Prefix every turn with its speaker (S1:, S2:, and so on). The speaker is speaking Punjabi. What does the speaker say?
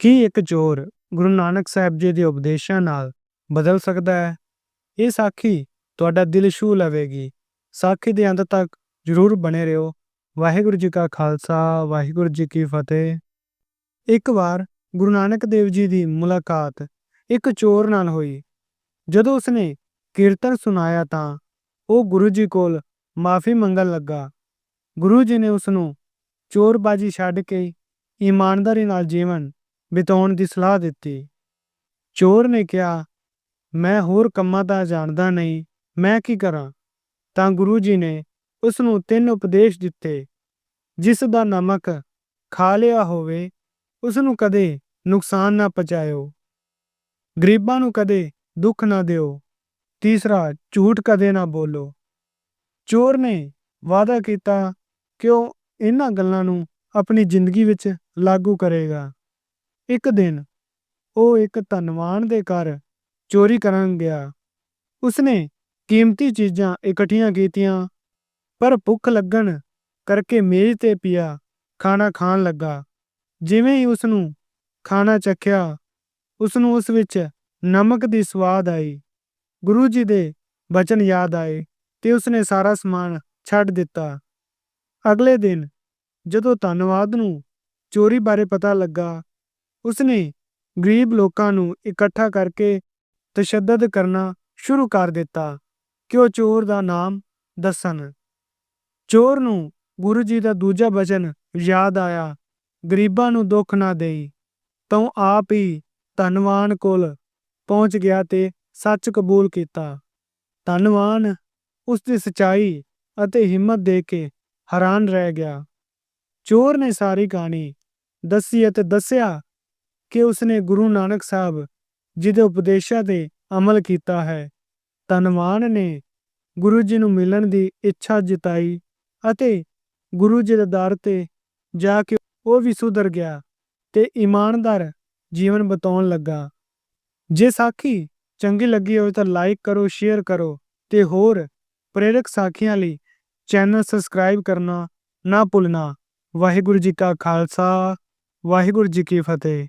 S1: ਕੀ ਇੱਕ ਚੋਰ ਗੁਰੂ ਨਾਨਕ ਸਾਹਿਬ ਜੀ ਦੇ ਉਪਦੇਸ਼ਾਂ ਨਾਲ ਬਦਲ ਸਕਦਾ ਹੈ? ਇਹ ਸਾਖੀ ਤੁਹਾਡਾ ਦਿਲ ਛੂਹ ਲਵੇਗੀ। ਸਾਖੀ ਦੇ ਅੰਤ ਤੱਕ ਜ਼ਰੂਰ ਬਣੇ ਰਹੋ। ਵਾਹਿਗੁਰੂ ਜੀ ਕਾ ਖਾਲਸਾ, ਵਾਹਿਗੁਰੂ ਜੀ ਕੀ ਫਤਿਹ। ਇੱਕ ਵਾਰ ਗੁਰੂ ਨਾਨਕ ਦੇਵ ਜੀ ਦੀ ਮੁਲਾਕਾਤ ਇੱਕ ਚੋਰ ਨਾਲ ਹੋਈ। ਜਦੋਂ ਉਸਨੇ ਕੀਰਤਨ ਸੁਣਾਇਆ ਤਾਂ ਉਹ ਗੁਰੂ ਜੀ ਕੋਲ ਮਾਫੀ ਮੰਗਣ ਲੱਗਾ। ਗੁਰੂ ਜੀ ਨੇ ਉਸ ਨੂੰ ਚੋਰਬਾਜੀ ਛੱਡ ਕੇ ਇਮਾਨਦਾਰੀ ਨਾਲ ਜੀਵਨ ਬਿਤਾਉਣ ਦੀ ਸਲਾਹ ਦਿੱਤੀ। ਚੋਰ ਨੇ ਕਿਹਾ, ਮੈਂ ਹੋਰ ਕੰਮਾਂ ਦਾ ਜਾਣਦਾ ਨਹੀਂ, ਮੈਂ ਕੀ ਕਰਾਂ? ਤਾਂ ਗੁਰੂ ਜੀ ਨੇ ਉਸ ਨੂੰ ਤਿੰਨ ਉਪਦੇਸ਼ ਦਿੱਤੇ। ਜਿਸ ਦਾ ਨਮਕ ਖਾ ਲਿਆ ਹੋਵੇ ਉਸ ਨੂੰ ਕਦੇ ਨੁਕਸਾਨ ਨਾ ਪਹੁੰਚਾਇਓ। ਗਰੀਬਾਂ ਨੂੰ ਕਦੇ ਦੁੱਖ ਨਾ ਦਿਓ। ਤੀਸਰਾ, ਝੂਠ ਕਦੇ ਨਾ ਬੋਲੋ। ਚੋਰ ਨੇ ਵਾਅਦਾ ਕੀਤਾ ਕਿ ਉਹ ਇਹਨਾਂ ਗੱਲਾਂ ਨੂੰ ਆਪਣੀ ਜ਼ਿੰਦਗੀ ਵਿੱਚ ਲਾਗੂ ਕਰੇਗਾ? ਇੱਕ ਦਿਨ ਉਹ ਇੱਕ ਧਨਵਾਨ ਦੇ ਘਰ ਚੋਰੀ ਕਰਨ ਗਿਆ। ਉਸਨੇ ਕੀਮਤੀ ਚੀਜ਼ਾਂ ਇਕੱਠੀਆਂ ਕੀਤੀਆਂ, ਪਰ ਭੁੱਖ ਲੱਗਣ ਕਰਕੇ ਮੇਜ਼ ਤੇ ਪਿਆ ਖਾਣਾ ਖਾਣ ਲੱਗਾ। ਜਿਵੇਂ ਹੀ ਉਸ ਨੂੰ ਖਾਣਾ ਚੱਖਿਆ ਉਸ ਨੂੰ ਉਸ ਵਿੱਚ ਨਮਕ ਦੀ ਸਵਾਦ ਆਈ। ਗੁਰੂ ਜੀ ਦੇ ਬਚਨ ਯਾਦ ਆਏ ਤੇ ਉਸਨੇ ਸਾਰਾ ਸਮਾਨ ਛੱਡ ਦਿੱਤਾ। ਅਗਲੇ ਦਿਨ ਜਦੋਂ ਧੰਨਵਾਦ ਨੂੰ ਚੋਰੀ ਬਾਰੇ ਪਤਾ ਲੱਗਾ ਉਸਨੇ ਗਰੀਬ ਲੋਕਾਂ ਨੂੰ ਇਕੱਠਾ ਕਰਕੇ ਤਸ਼ੱਦਦ ਕਰਨਾ ਸ਼ੁਰੂ ਕਰ ਦਿੱਤਾ। ਕਿ ਉਹ ਚੋਰ ਦਾ ਨਾਮ ਦੱਸਣ? ਚੋਰ ਨੂੰ ਗੁਰੂ ਜੀ ਦਾ ਦੂਜਾ ਬਚਨ ਯਾਦ ਆਇਆ। ਗਰੀਬਾਂ ਨੂੰ ਦੁੱਖ ਨਾ ਦੇਈ ਤਾਂ ਆਪ ਹੀ ਧਨਵਾਨ ਕੋਲ ਪਹੁੰਚ ਗਿਆ ਤੇ ਸੱਚ ਕਬੂਲ ਕੀਤਾ। ਧਨਵਾਨ ਉਸ ਦੀ ਸਚਾਈ ਅਤੇ ਹਿੰਮਤ ਦੇ ਕੇ ਹੈਰਾਨ ਰਹਿ ਗਿਆ। ਚੋਰ ਨੇ ਸਾਰੀ ਕਹਾਣੀ ਦੱਸੀ ਅਤੇ ਦੱਸਿਆ ਕਿ ਉਸਨੇ ਗੁਰੂ ਨਾਨਕ ਸਾਹਿਬ ਜੀ ਦੇ ਉਪਦੇਸ਼ਾਂ ਤੇ ਅਮਲ ਕੀਤਾ ਹੈ, ਧਨਵਾਨ ਨੇ ਗੁਰੂ ਜੀ ਨੂੰ ਮਿਲਣ ਦੀ ਇੱਛਾ ਜਤਾਈ ਅਤੇ ਗੁਰੂ ਜੀ ਦੇ ਦਰ ਤੇ ਜਾ ਕੇ ਉਹ ਵੀ ਸੁਧਰ ਗਿਆ ਤੇ ਇਮਾਨਦਾਰ ਜੀਵਨ ਬਤਾਉਣ ਲੱਗਾ। ਜੇ ਸਾਖੀ ਚੰਗੀ ਲੱਗੀ ਹੋਵੇ ਤਾਂ ਲਾਈਕ ਕਰੋ ਸ਼ੇਅਰ ਕਰੋ ਤੇ ਹੋਰ ਪ੍ਰੇਰਕ ਸਾਖੀਆਂ ਲਈ ਚੈਨਲ ਸਬਸਕ੍ਰਾਈਬ ਕਰਨਾ ਨਾ ਭੁੱਲਣਾ। ਵਾਹਿਗੁਰੂ ਜੀ ਕਾ ਖਾਲਸਾ, ਵਾਹਿਗੁਰੂ ਜੀ ਕੀ ਫਤਿਹ।